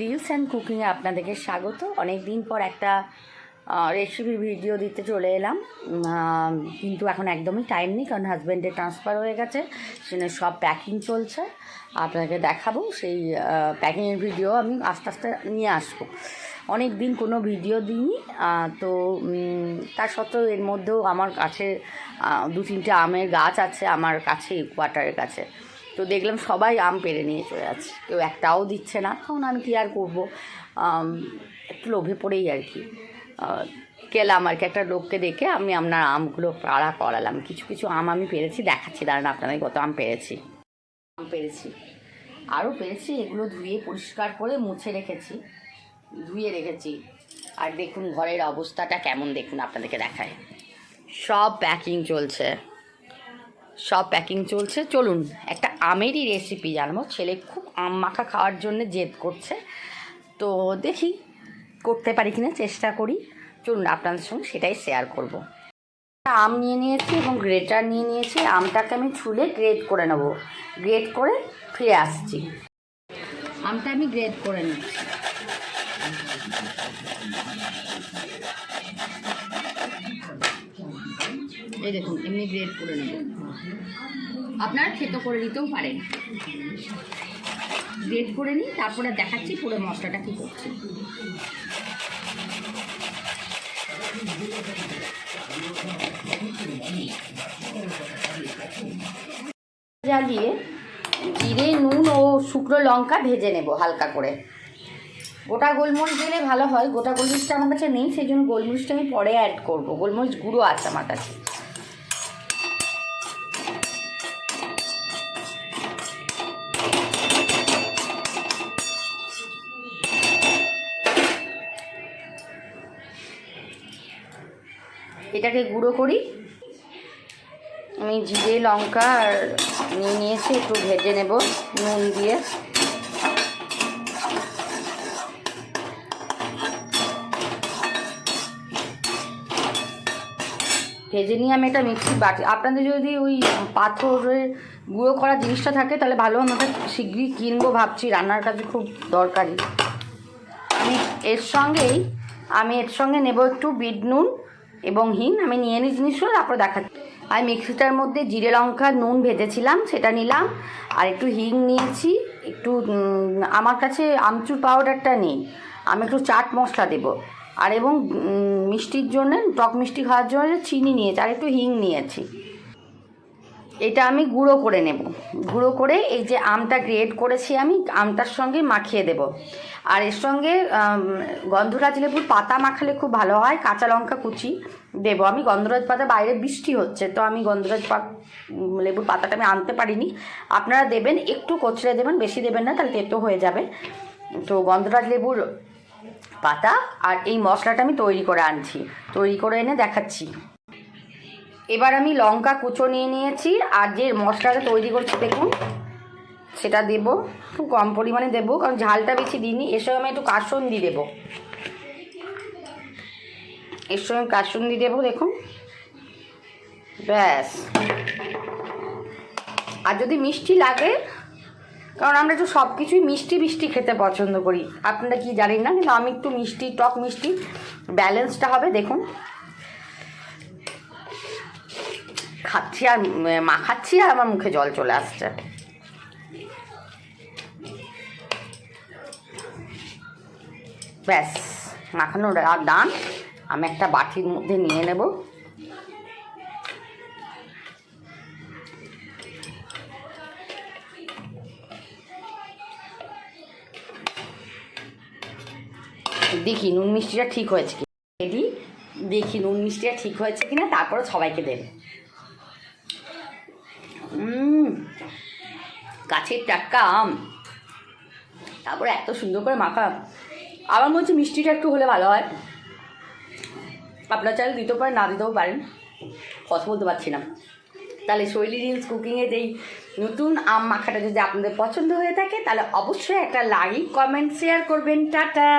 Reels and কুকিংয়ে আপনাদেরকে স্বাগত। অনেক দিন পর একটা রেসিপি ভিডিও দিতে চলে এলাম। কিন্তু এখন একদমই টাইম নেই কারণ হাজব্যান্ডের ট্রান্সফার হয়ে গেছে সেখানে সব প্যাকিং চলছে। আপনাকে দেখাবো সেই প্যাকিংয়ের ভিডিও আমি আস্তে আস্তে নিয়ে আসব। অনেক দিন কোনো ভিডিও দিইনি তো উম, তা সত্ত্বেও এর মধ্যেও আমার কাছে দু তিনটে আমের গাছ আছে আমার কাছে কোয়ার্টারের কাছে। তো দেখলাম সবাই আম পেরে নিয়ে চলে যাচ্ছে। কেউ একটাও দিচ্ছে না। তখন আমি কী আর করব? একটু লোভে পড়েই আর কি। গেলাম আর কি। একটা লোককে দেখে আমি আপনার আমগুলো পাড়া করালাম। কিছু কিছু আম আমি পেরেছি। দেখাচ্ছি, দাঁড়ান আপনাদের কত আম পেরেছি। আম পেরেছি। আরও পেরেছি। এগুলো ধুয়ে, পরিষ্কার করে মুছে রেখেছি। ধুয়ে রেখেছি। আর দেখুন ঘরের অবস্থাটা কেমন দেখুন আপনাদেরকে দেখায়। সব প্যাকিং চলছে। সব প্যাকিং চলছে। চলুন, একটা আমেরই রেসিপি জানব। ছেলে খুব আম মাখা খাওয়ার জন্য জেদ করছে। তো দেখি, করতে পারি কিনা, চেষ্টা করি। চলুন, আপনাদের সঙ্গে সেটাই শেয়ার করব। আম নিয়ে নিয়েছি এবং গ্রেটার নিয়ে নিয়েছি। আমটাকে আমি ছুলে গ্রেট করে নেব। গ্রেট করে ফিরে আসছি। আমটা আমি গ্রেট করে নিচ্ছি। এই দেখুন, এমনি গ্রেট করে নেব। আপনারা খেতো করে নিতেও পারেন। গ্রেট করে নিই, তারপরে দেখাচ্ছি পুরো মশলাটা কী করছি। জ্বালিয়ে জিরে, নুন ও শুকনো লঙ্কা ভেজে নেব হালকা করে। গোটা গোলমরিচ দিলে ভালো হয়, গোটা গোলমরিচটা আমার কাছে নেই, সেই জন্য গোলমরিচটা আমি পরে অ্যাড করব। গোলমরিচ গুঁড়ো আছে আমার কাছে। এটাকে গুঁড়ো করি। আমি জিরে, লঙ্কা আর নিয়ে নিয়েছি, একটু ভেজে নেব নুন দিয়ে। ভেজে নিয়ে আমি একটা মিক্সি বাটি আপনাদের যদি ওই পাথরের গুঁড়ো করা জিনিসটা থাকে, তাহলে ভালো আমাকে শীঘ্রই কিনবো ভাবছি, রান্নার কাজে খুব দরকারি। আমি এর সঙ্গেই আমি এর সঙ্গে নেব একটু বিট নুন এবং হিং, আমি নিয়ে নিই জিনিসগুলো, তারপর দেখাচ্ছি। আমি মিক্সিটার মধ্যে জিরে লঙ্কা, নুন ভেজেছিলাম, সেটা নিলাম। আর একটু হিং নিয়েছি, একটু আমার কাছে আমচুর পাউডারটা নেই। আমি একটু চাট মশলা দেবো। আর এবং মিষ্টির জন্য, টক মিষ্টি খাওয়ার জন্য চিনি নিয়েছি, আর একটু হিং নিয়েছি। এটা আমি গুঁড়ো করে নেব। গুঁড়ো করে এই যে আমটা গ্রেড করেছি আমি, আমটার সঙ্গে মাখিয়ে দেব। আর এর সঙ্গে গন্ধরাজ লেবুর পাতা মাখালে খুব ভালো হয়, কাঁচা লঙ্কা কুচি দেবো আমি। গন্ধরাজ পাতা বাইরে বৃষ্টি হচ্ছে, তো আমি গন্ধরাজ পা লেবুর পাতাটা আমি আনতে পারিনি। আপনারা দেবেন, একটু কচড়ে দেবেন, বেশি দেবেন না, তাহলে তেতো হয়ে যাবে। তো গন্ধরাজ লেবুর পাতা আর এই মশলাটা আমি তৈরি করে আনছি। তৈরি করে এনে দেখাচ্ছি। এবার আমি লঙ্কা কুচো নিয়ে নিয়েছি, আর যে মশলাটা তৈরি করছি, দেখুন, সেটা দেব, খুব কম পরিমাণে দেবো, কারণ ঝালটা বেশি দিইনি, এর সঙ্গে আমি একটু কাসন্দি দেবো। এর সঙ্গে কাসন্দি দেবো, দেখুন, ব্যাস। আর যদি মিষ্টি লাগে, কারণ আমরা একটু সব কিছুই মিষ্টি মিষ্টি খেতে পছন্দ করি, আপনারা কি জানেন না, কিন্তু আমি একটু মিষ্টি, টক মিষ্টি, ব্যালেন্সটা হবে, দেখুন। খাচ্ছি আর মাখাচ্ছি আর আমার মুখে জল চলে আসছে। ব্যাস মাখানো রা- ডান। আমি একটা বাটির মধ্যে নিয়ে নেব। দেখি নুন মিষ্টিটা ঠিক হয়েছে কি? দেখি নুন মিষ্টিটা ঠিক হয়েছে কিনা, তারপরে সবাইকে দেবে। গাছের টাটকা আম। তারপরে এত সুন্দর করে মাখা। আমার মনে হচ্ছে মিষ্টিটা একটু হলে ভালো হয়। আপনার চাল দিতেও পারেন, না দিতেও পারেন। কথা বলতে পারছি না। তাহলে শৈলী রিলস কুকিংয়ের এই নতুন আম মাখাটা যদি আপনাদের পছন্দ হয়ে থাকে, তাহলে অবশ্যই একটা লাইক কমেন্ট শেয়ার করবেন। টাটা!